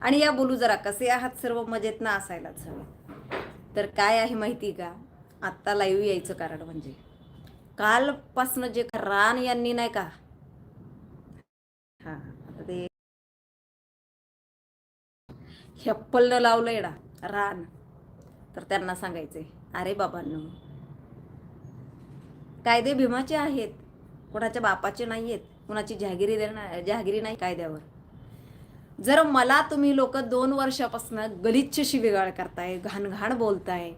आणि या बोलू जरा कसे आहात सर्व? मजेत ना असायलाच हवे तर काय आहे माहिती का? आत्ता लाईव्ह यायचं कारण म्हणजे. कालपासनं जे रान यांनी नाही का? हा ते हेप्पलनं लावलं येडा रान. तर त्यांना सांगायचंय अरे बाबांनो कायदे भीमाचे आहेत. कोणाच्या बापाचे नाही आहेत कुणाची जहागिरी देणार जहागिरी नाही कायद्यावर. जर मला तुम्ही लोक दोन वर्षापासून गलिच्छ शिवीगाळ करताय घाण घाण बोलताय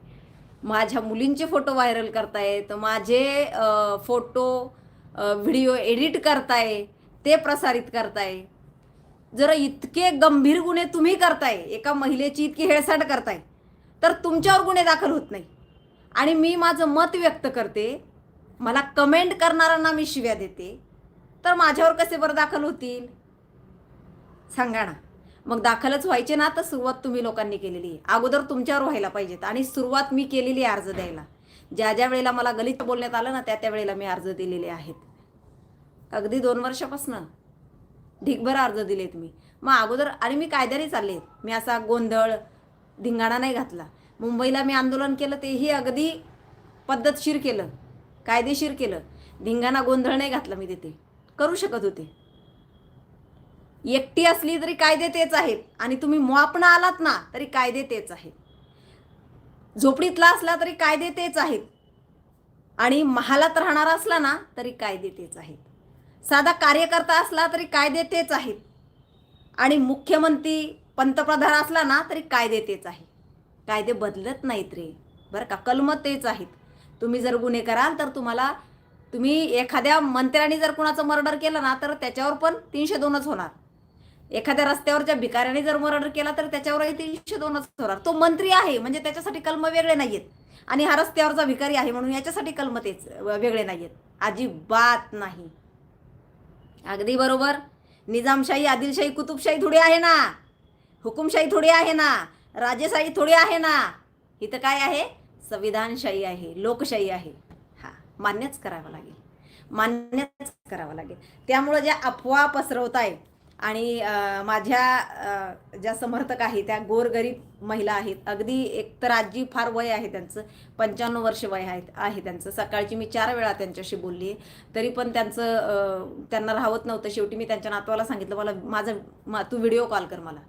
माझ्या मुलींचे फोटो व्हायरल करताय तर माझे फोटो व्हिडिओ एडिट करताय ते प्रसारित करताय. जर इतके गंभीर गुन्हे तुम्ही करताय एका महिलेची इतकी हेळसाट करताय तर तुमच्यावर गुन्हे दाखल होत नाही. आणि मी माझं मत व्यक्त करते मला कमेंट करणाऱ्यांना मी शिव्या देते तर माझ्यावर कसे बरं दाखल होतील? सांगा ना. मग दाखलच व्हायचे ना तर सुरुवात तुम्ही लोकांनी केलेली आहे. अगोदर तुमच्यावर व्हायला पाहिजेत आणि सुरुवात मी केलेली आहे अर्ज द्यायला. ज्या ज्या वेळेला मला गलित बोलण्यात आलं ना त्या त्या वेळेला मी अर्ज दिलेले आहेत. अगदी दोन वर्षापासनं ढिगभर अर्ज दिलेत मी. मग अगोदर आणि मी कायद्याने चालले. मी असा गोंधळ धिंगाणा नाही घातला. मुंबईला मी आंदोलन केलं तेही अगदी पद्धतशीर केलं कायदेशीर केलं. धिंगाणा गोंधळ नाही घातला मी तिथे. करू शकत होते. एकटी असली तरी कायदे तेच आहेत. आणि तुम्ही मोपणं आलात ना तरी कायदे तेच आहेत. झोपडीतला असला तरी कायदे तेच आहेत. आणि महालात राहणारा असला ना तरी कायदे तेच आहेत. साधा कार्यकर्ता असला तरी कायदे तेच आहेत. आणि मुख्यमंत्री पंतप्रधान असला ना तरी कायदे तेच आहे कायदे बदलत नाहीत रे. बरं का? कलम तेच आहेत. तुम्ही जर गुन्हे कराल तर तुम्हाला तुम्ही एखाद्या मंत्र्याने जर कुणाचं मर्डर केलं ना तर त्याच्यावर पण तीनशे दोनच होणार. एखाद्या रस्त्यावरच्या भिकाऱ्याने जर मर्डर केला तर त्याच्यावरही तीनशे दोनच होणार. तो मंत्री आहे म्हणजे त्याच्यासाठी कलम वेगळे नाहीयेत. आणि हा रस्त्यावरचा भिकारी आहे म्हणून याच्यासाठी कलम तेच वेगळे नाहीयेत. अजिबात नाही. अगदी बरोबर. निजामशाही आदिलशाही कुतुबशाही थोडी आहे ना? हुकुमशाही थोडी आहे ना? राजेशाही थोडी आहे ना? इथं काय आहे? संविधानशाही आहे लोकशाही आहे. हा मान्यच करावं लागेल. मान्यच करावं लागेल. त्यामुळं ज्या अफवा पसरवताय आणि माझ्या ज्या समर्थक आहे त्या गोरगरीब महिला आहेत. अगदी एक तर आजी फार वय आहे त्यांचं पंच्याण्णव वर्ष वय आहे आहे त्यांचं. सकाळची मी चार वेळा त्यांच्याशी बोलली. आहे तरी पण त्यांचं त्यांना राहत नव्हतं. शेवटी मी त्यांच्या नातवाला सांगितलं मला माझं मा तू व्हिडिओ कॉल कर मला.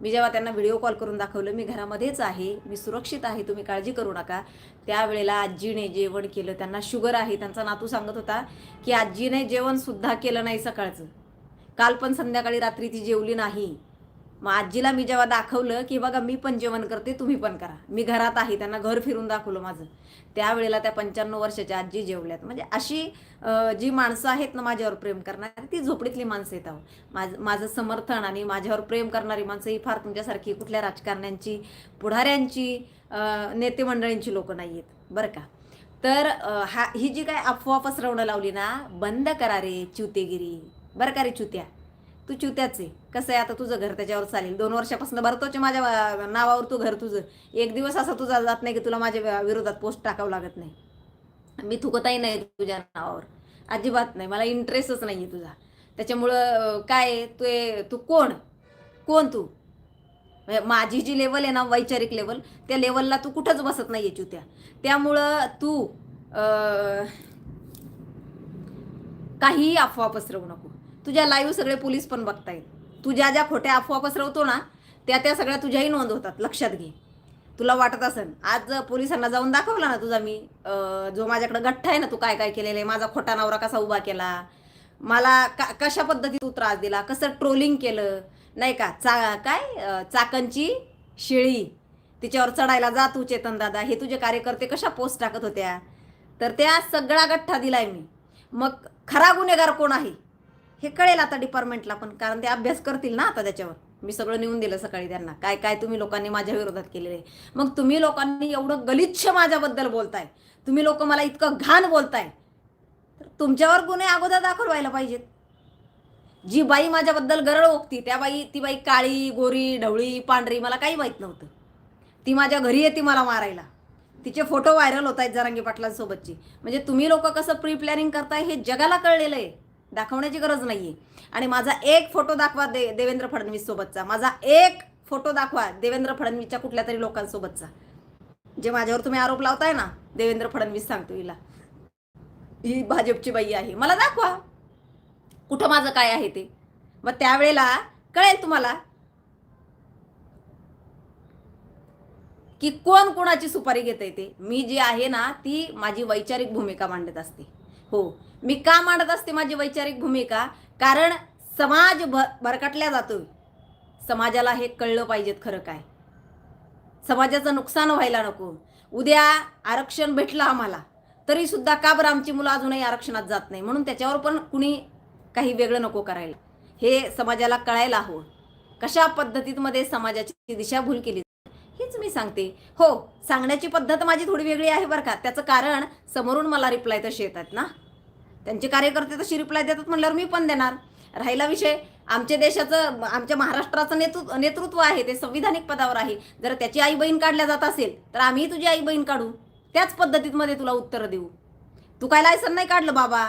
मी जेव्हा त्यांना व्हिडिओ कॉल करून दाखवलं मी घरामध्येच आहे मी सुरक्षित आहे तुम्ही काळजी करू नका. त्यावेळेला आजीने जेवण केलं. त्यांना शुगर आहे. त्यांचा नातू सांगत होता की आजीने जेवणसुद्धा केलं नाही सकाळचं. काल पण संध्याकाळी रात्री ती जेवली नाही. मग आजीला मी जेव्हा दाखवलं की बघा मी पण जेवण करते तुम्ही पण करा. मी घरात आहे त्यांना घर फिरून दाखवलं माझं. त्यावेळेला त्या पंच्याण्णव वर्षाच्या आजी जेवल्यात. म्हणजे अशी जी माणसं आहेत ना माझ्यावर प्रेम करणारी ती झोपडीतली माणसं येत आहो माझ माझं समर्थन आणि माझ्यावर प्रेम करणारी माणसं ही फार तुमच्यासारखी कुठल्या राजकारण्यांची पुढाऱ्यांची नेते मंडळींची लोक नाही आहेत. बरं का? तर हा ही जी काय अफवा पसरवणं लावली ना बंद करा रे च्युतेगिरी बरं का रे चुत्या? तू चुत्याच आहे. कसं आहे आता तुझं घर त्याच्यावर चालेल. दोन वर्षापासून भरतोच माझ्या नावावर तू घर तुझं. एक दिवस असा तुझा जात नाही की तुला माझ्या विरोधात पोस्ट टाकावं लागत नाही. मी थुकताही नाही तुझ्या नावावर. अजिबात नाही. मला इंटरेस्टच नाही आहे तुझा. त्याच्यामुळं काय तू ए- तू कोण? कोण तू? म्हणजे माझी जी लेवल आहे ना वैचारिक लेवल त्या लेवलला तू कुठंच बसत नाही आहे चुत्या. त्यामुळं तू काहीही अफवा पसरवू नको. तुझ्या लाईव्ह सगळे पोलीस पण बघतायत. तू ज्या ज्या खोट्या अफवा पसरवतो ना त्या त्या सगळ्या तुझ्याही नोंद होतात लक्षात घे. तुला वाटत असेल आज पोलिसांना जाऊन दाखवला ना तुझा मी जो माझ्याकडे गठ्ठा आहे ना तू काय काय केलेलं आहे माझा खोटा नवरा कसा उभा केला मला का कशा पद्धतीत तू त्रास दिला कसं ट्रोलिंग केलं नाही का? चा काय? चाकणची शिळी तिच्यावर चढायला जा तू चेतन दादा हे तुझे कार्यकर्ते कशा पोस्ट टाकत होत्या? तर त्या सगळा गठ्ठा दिलाय मी. मग खरा गुन्हेगार कोण आहे? हे कळेल आता डिपार्टमेंटला पण कारण ते अभ्यास करतील ना आता त्याच्यावर. मी सगळं नेऊन दिलं सकाळी त्यांना. काय काय तुम्ही लोकांनी माझ्या विरोधात केलेलं. आहे मग तुम्ही लोकांनी एवढं गलिच्छ माझ्याबद्दल बोलताय. तुम्ही लोक मला इतकं घाण बोलताय. तर तुमच्यावर गुन्हे अगोदर दाखल व्हायला पाहिजेत. जी बाई माझ्याबद्दल गरळ ओकती त्या बाई ती बाई काळी गोरी ढवळी पांढरी मला काही माहीत नव्हतं. ती माझ्या घरी येते मला मारायला. तिचे फोटो व्हायरल होत आहेत जरांगी पाटलांसोबतची. म्हणजे तुम्ही लोक कसं प्री प्लॅनिंग करताय हे जगाला कळलेलं आहे. दाखवण्याची गरज नाहीये. आणि माझा एक फोटो दाखवा दे देवेंद्र फडणवीस सोबतचा. माझा एक फोटो दाखवा देवेंद्र फडणवीसच्या कुठल्या तरी लोकांसोबतचा. जे माझ्यावर तुम्ही आरोप लावताय ना देवेंद्र फडणवीस सांगतो हिला. ही भाजपची बाई आहे. मला दाखवा. कुठं माझं काय आहे ते? मग त्यावेळेला कळेल तुम्हाला की कोण कोणाची सुपारी घेत ते. मी जी आहे ना ती माझी वैचारिक भूमिका मांडत असते. हो. मी का मांडत असते माझी वैचारिक भूमिका? कारण समाज भ भरकटल्या जातोय. समाजाला हे कळलं पाहिजेत खरं काय. समाजाचं नुकसान व्हायला नको. उद्या आरक्षण भेटलं आम्हाला तरी सुद्धा का बरं आमची मुलं अजूनही आरक्षणात जात नाही? म्हणून त्याच्यावर पण कुणी काही वेगळं नको करायला. हे समाजाला कळायला हवं. कशा पद्धतीमध्ये समाजाची दिशाभूल केली हेच मी सांगते. हो सांगण्याची पद्धत माझी थोडी वेगळी आहे बरं का. त्याचं कारण समोरून मला रिप्लाय तसे येतात ना. त्यांचे कार्यकर्ते तशी रिप्लाय देतात म्हणल्यावर मी पण देणार. राहिला विषय आमच्या देशाचं आमच्या महाराष्ट्राचं नेतृत्व नेतृत्व आहे ते संविधानिक पदावर आहे. जर त्याची आई बहीण काढल्या जात असेल तर आम्ही तुझी आई बहीण काढू. त्याच पद्धतीमध्ये तुला उत्तर देऊ. तू काय लायसन नाही काढलं बाबा?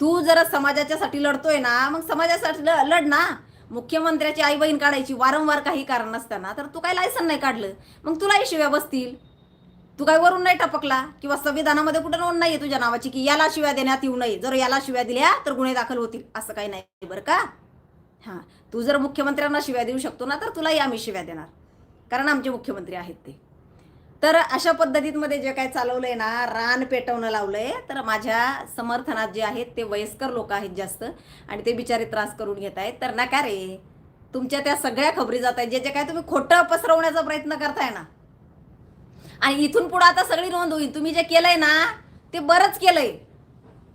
तू जर समाजाच्यासाठी लढतोय ना मग समाजासाठी लढ ना. मुख्यमंत्र्याची आई बहीण काढायची वारंवार काही कारण नसताना तर तू काय लायसन नाही काढलं? मग तुलाही शिव्या बसतील. तू काय वरून नाही टपकला? किंवा संविधानामध्ये कुठं नोंद नाहीये तुझ्या नावाची की याला शिव्या देण्यात येऊ नये? जर याला शिव्या दिल्या तर गुन्हे दाखल होतील. असं काही नाही बरं का? हां. तू जर मुख्यमंत्र्यांना शिव्या देऊ शकतो ना तर तुलाही आम्ही शिव्या देणार. कारण आमचे मुख्यमंत्री आहेत ते. तर अशा पद्धतीमध्ये जे काय चालवलंय ना रान पेटवणं लावलंय तर माझ्या समर्थनात जे आहेत ते वयस्कर लोक आहेत जास्त आणि ते बिचारे त्रास करून घेत आहेत. तर नका रे. तुमच्या त्या सगळ्या खबरी जात आहेत जे जे काय तुम्ही खोटं पसरवण्याचा प्रयत्न करताय ना आणि इथून पुढे आता सगळी नोंद होईल. तुम्ही जे केलंय ना ते बरंच केलंय.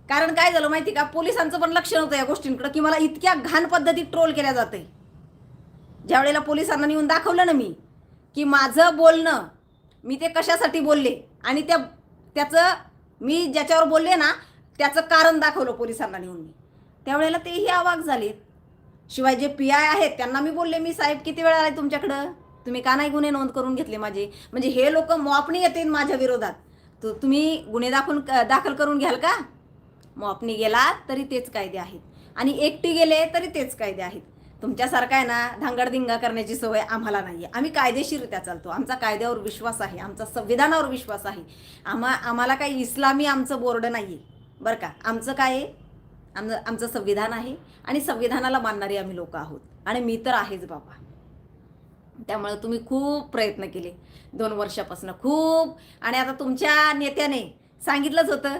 कारण काय झालं माहिती का? पोलिसांचं पण लक्ष नव्हतं या गोष्टींकडे की मला इतक्या घाण पद्धतीत ट्रोल केल्या जाते ज्या वेळेला पोलिसांना नेऊन दाखवलं ना मी की माझं बोलणं मी ते कशासाठी बोलले? आणि त्या त्याचं मी ज्याच्यावर बोलले ना त्याचं कारण दाखवलं पोलिसांना नेऊन मी. त्यावेळेला तेही अवाक झालेत. शिवाय जे पी आय आहेत त्यांना मी बोलले मी साहेब किती वेळा आले तुमच्याकडं? तुम्ही का नाही गुन्हे नोंद करून घेतले माझे? म्हणजे हे लोक मॉपणी येते माझ्या विरोधात. तर तुम्ही गुन्हे दाखवून दाखल करून घ्याल का? मॉपनी गेला तरी तेच कायदे आहेत. आणि एकटी गेले तरी तेच कायदे आहेत. तुमच्यासारखा आहे ना धांगडधिंगा करण्याची सवय आम्हाला नाही आहे आम्ही कायदेशीररित्या चालतो. आमचा कायद्यावर विश्वास आहे. आमचा संविधानावर विश्वास आहे. आम्हा आम्हाला काही इस्लामी आमचं बोर्ड नाही आहे बरं का? आमचं काय आहे? आमचं आमचं संविधान आहे. आणि संविधानाला मानणारी आम्ही लोक आहोत. आणि मी तर आहेच बाबा. त्यामुळे तुम्ही खूप प्रयत्न केले. दोन वर्षापासून खूप. आणि आता तुमच्या नेत्याने सांगितलंच होतं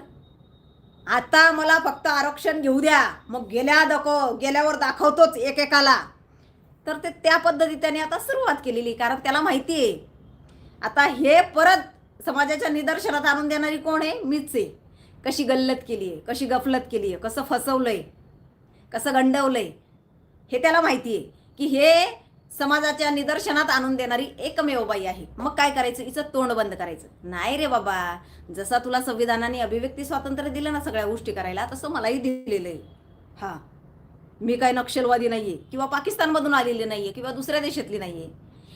आता मला फक्त आरक्षण घेऊ द्या. मग गेल्या दाखव गेल्यावर दाखवतोच एकेकाला. तर ते त्या पद्धती त्याने आता सुरुवात केलेली कारण त्याला माहिती आहे आता हे परत समाजाच्या निदर्शनात आणून देणारी कोण आहे? मीच आहे. कशी गल्लत केली आहे कशी गफलत केली आहे कसं फसवलं आहे कसं गंडवलं आहे हे त्याला माहिती आहे की हे समाजाच्या निदर्शनात आणून देणारी एकमेव बाई आहे. मग काय करायचं? हिचं तोंड बंद करायचं. नाही रे बाबा. जसा तुला संविधानाने अभिव्यक्ती स्वातंत्र्य दिलं ना सगळ्या गोष्टी करायला तसं मलाही दिलेलं आहे हां. मी काय नक्षलवादी नाहीये किंवा पाकिस्तानमधून आलेली नाहीये किंवा दुसऱ्या देशातली नाहीये.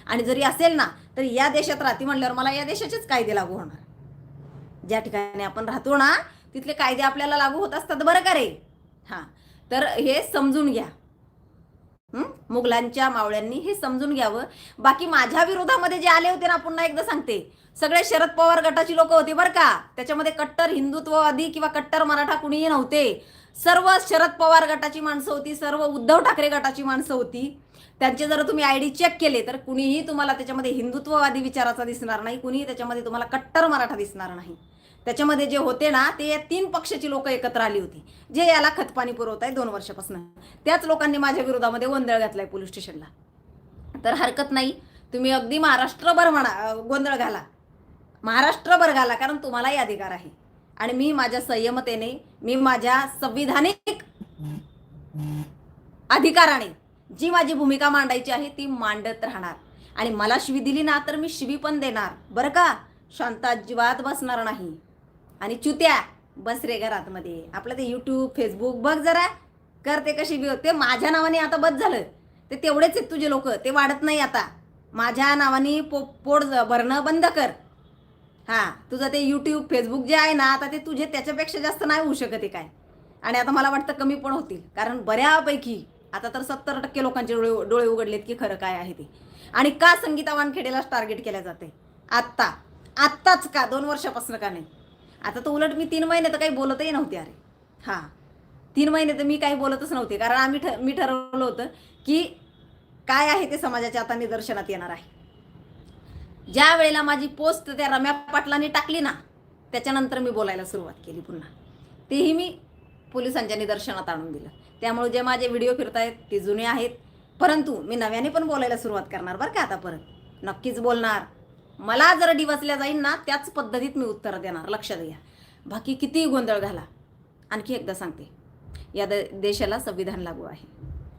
आणि जरी असेल ना तर या देशात राहते म्हणल्यावर मला या देशाचेच कायदे लागू होणार. ज्या ठिकाणी आपण राहतो ना तिथले कायदे आपल्याला लागू होत असतात. बरं का रे? हां. तर हे समजून घ्या. मुघलांच्या मावळ्यांनी हे समजून घ्यावं. बाकी माझ्या विरोधामध्ये जे आले होते ना पुन्हा एकदा सांगते. सगळे शरद पवार गटाची लोक होते बरं का. त्याच्यामध्ये कट्टर हिंदुत्ववादी किंवा कट्टर मराठा कुणीही नव्हते. सर्व शरद पवार गटाची माणसं होती सर्व उद्धव ठाकरे गटाची माणसं होती. त्यांचे जर तुम्ही आय डी चेक केले तर कुणीही तुम्हाला त्याच्यामध्ये हिंदुत्ववादी विचाराचा दिसणार नाही कुणीही त्याच्यामध्ये तुम्हाला कट्टर मराठा दिसणार नाही. त्याच्यामध्ये जे होते ना ते या तीन पक्षाची लोक एकत्र आली होती जे याला खतपाणी पुरवत आहे दोन वर्षापासून. त्याच लोकांनी माझ्या विरोधामध्ये गोंधळ घातलाय पोलीस स्टेशनला. तर हरकत नाही तुम्ही अगदी महाराष्ट्रभर म्हणा गोंधळ घाला. महाराष्ट्रभर घाला कारण तुम्हालाही अधिकार आहे. आणि मी माझ्या संयमतेने मी माझ्या संविधानिक अधिकाराने जी माझी भूमिका मांडायची आहे ती मांडत राहणार. आणि मला शिवी दिली ना तर मी शिवी पण देणार. बरं का? शांत अजिबात बसणार नाही. आणि चुत्या बस रे घरात मध्ये आपलं ते यूट्यूब फेसबुक बघ जरा. कर ते कशी बी होते. माझ्या नावाने आता बस झालं. ते तेवढेच आहेत तुझे लोक. ते वाढत नाही आता. माझ्या नावाने पो पोट भरणं बंद कर. हां तुझं ते यूट्यूब फेसबुक जे आहे ना आता ते तुझे त्याच्यापेक्षा जास्त नाही होऊ शकत आहे काय. आणि आता मला वाटतं कमी पण होतील. कारण बऱ्यापैकी आता तर सत्तर टक्के लोकांचे डोळे डोळे उघडलेत की खरं काय आहे ते. आणि का संगीता वानखेडेलाच टार्गेट केल्या जाते आत्ता. आत्ताच का? दोन वर्षापासून का नाही? आता तर उलट मी तीन महिने तर काही बोलतही नव्हते अरे. हां. तीन महिने तर मी काही बोलतच नव्हते कारण आम्ही ठ मी ठरवलं होतं की काय आहे ते समाजाच्या आता निदर्शनात येणार आहे. ज्या वेळेला माझी पोस्ट त्या रम्या पाटलांनी टाकली ना त्याच्यानंतर मी बोलायला सुरुवात केली पुन्हा. तेही मी पोलिसांच्या निदर्शनात आणून दिलं. त्यामुळे जे माझे व्हिडिओ फिरतायत ते जुने आहेत. परंतु मी नव्याने पण बोलायला सुरुवात करणार बरं का आता परत? नक्कीच बोलणार. मला जर डिवचल्या जाईल ना त्याच पद्धतीत मी उत्तरं देणार. लक्षात घ्या. बाकी कितीही गोंधळ घाला आणखी एकदा सांगते. या द देशाला संविधान लागू आहे.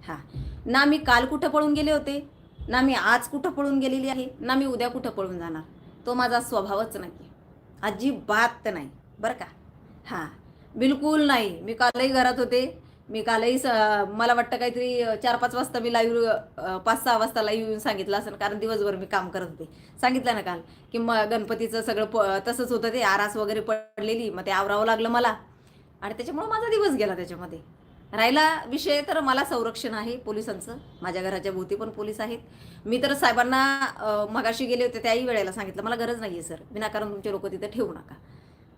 हां. ना मी काल कुठं पळून गेले होते ना मी आज कुठं पळून गेलेली आहे ना मी उद्या कुठं पळून जाणार. तो माझा स्वभावच नाही. अजिबात नाही. बरं का? हां. बिलकुल नाही. मी कालही घरात होते. मी कालही स मला वाटतं काहीतरी चार पाच वाजता मी लाईव्ह पाच सहा वाजता लाईव्ह येऊन सांगितलं असेल. कारण दिवसभर मी काम करत होते. सांगितलं ना काल की मग गणपतीचं सगळं प तसंच होतं ते. आरास वगैरे पडलेली. मग ते आवरावं लागलं मला. आणि त्याच्यामुळं माझा दिवस गेला त्याच्यामध्ये. राहिला विषय तर मला संरक्षण आहे पोलिसांचं. माझ्या घराच्या भोवती पण पोलीस आहेत. मी तर साहेबांना मगाशी गेले होते त्याही वेळेला सांगितलं. मला गरज नाही आहे सर. विनाकारण तुमचे लोक तिथं ठेवू नका.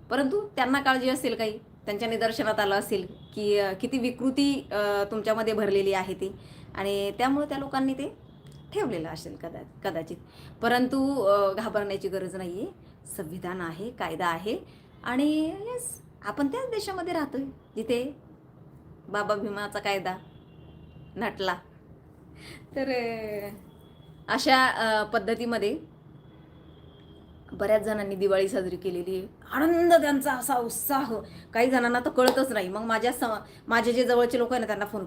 परंतु त्यांना काळजी असेल काही. त्यांच्या निदर्शनात आलं असेल की किती विकृती तुमच्यामध्ये भरलेली आहे ती. आणि त्यामुळे त्या लोकांनी ते ठेवलेलं असेल कदा कदाचित. परंतु घाबरण्याची गरज नाही आहे संविधान आहे कायदा आहे. आणि येस आपण त्याच देशामध्ये राहतोय जिथे बाबा भीमाचा कायदा नटला. तर अशा पद्धतीमध्ये बऱ्याच जणांनी दिवाळी साजरी केलेली आहे. आनंद त्यांचा असा उत्साह. काही जणांना तर कळतच नाही. मग माझ्या स माझे जे जवळचे लोक आहे ना त्यांना फोन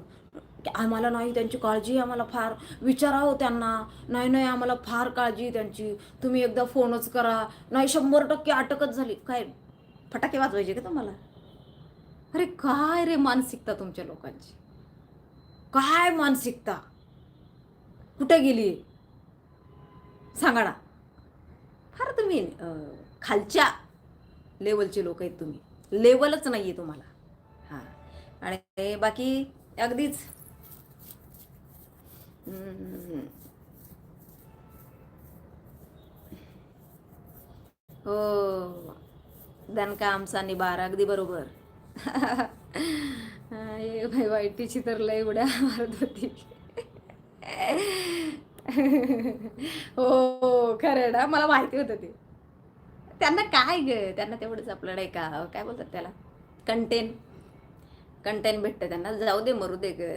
आम्हाला नाही त्यांची काळजी आम्हाला फार. विचारावं त्यांना. नाही नाही आम्हाला फार काळजी त्यांची. तुम्ही एकदा फोनच करा. नाही शंभर टक्के अटकच झाली. काय फटाके वाजवायचे का तुम्हाला? अरे काय रे मानसिकता तुमच्या लोकांची? काय मानसिकता? कुठे गेली सांगा ना. मीन खालच्या लेवलचे लोक आहेत तुम्ही. लेवलच नाही आहे तुम्हाला. हां. आणि बाकी अगदीच हो. दणका आमचा निबार अगदी बरोबर. ए भाई वाईटीची तर लय उड्या मारत होती. हो, हो खरं ना. मला माहिती होतं ते. त्यांना काय ग? त्यांना तेवढंच आपलं नाही का? काय बोलतात त्याला? कंटेन कंटेन भेटतं त्यांना. जाऊ दे मरू दे ग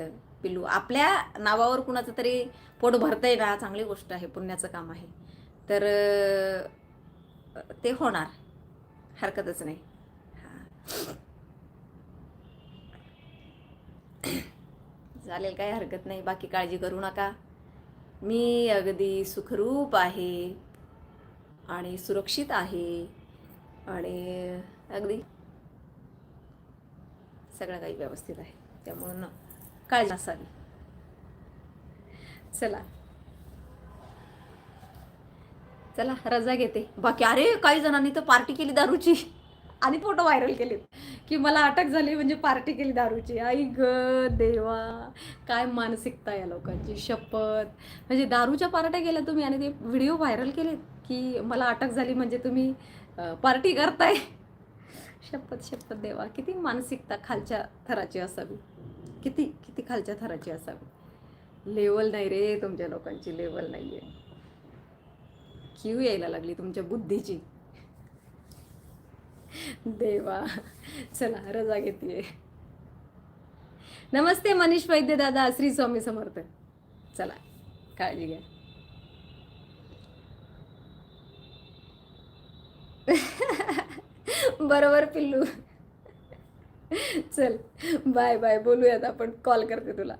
पिल्लू. आपल्या नावावर कुणाचं तरी पोट भरतंय ना? चांगली गोष्ट आहे. पुण्याचं काम आहे. तर ते होणार. हरकतच नाही. हां. चालेल काही हरकत नाही. बाकी काळजी करू नका. मी अगदी सुखरूप आहे आणि सुरक्षित आहे आणि अगदी सगळं काही व्यवस्थित आहे. त्यामुळं ना काळजी नसावी. चला. चला रजा घेते. बाकी अरे काही जणांनी तर पार्टी केली दारूची. आणि फोटो व्हायरल केलेत. की मला अटक झाली म्हणजे पार्टी केली दारूची. आई ग देवा काय मानसिकता या लोकांची. शपथ. म्हणजे दारूच्या पार्ट्या गेल्या तुम्ही आणि ते व्हिडिओ व्हायरल केलेत की मला अटक झाली म्हणजे तुम्ही पार्टी करताय. शपथ शपथ देवा. किती मानसिकता खालच्या थराची असावी. किती किती खालच्या थराची असावी. लेवल नाही रे तुमच्या लोकांची. लेवल नाही आहे क्यू यायला लागली तुमच्या बुद्धीची. देवा. चला रजा घेते नमस्ते मनीष वैद्य दादा श्री स्वामी समर्थ. चला काळजी घ्या. बरोबर पिल्लू. चल बाय बाय बोलूयात आपण. कॉल करते तुला.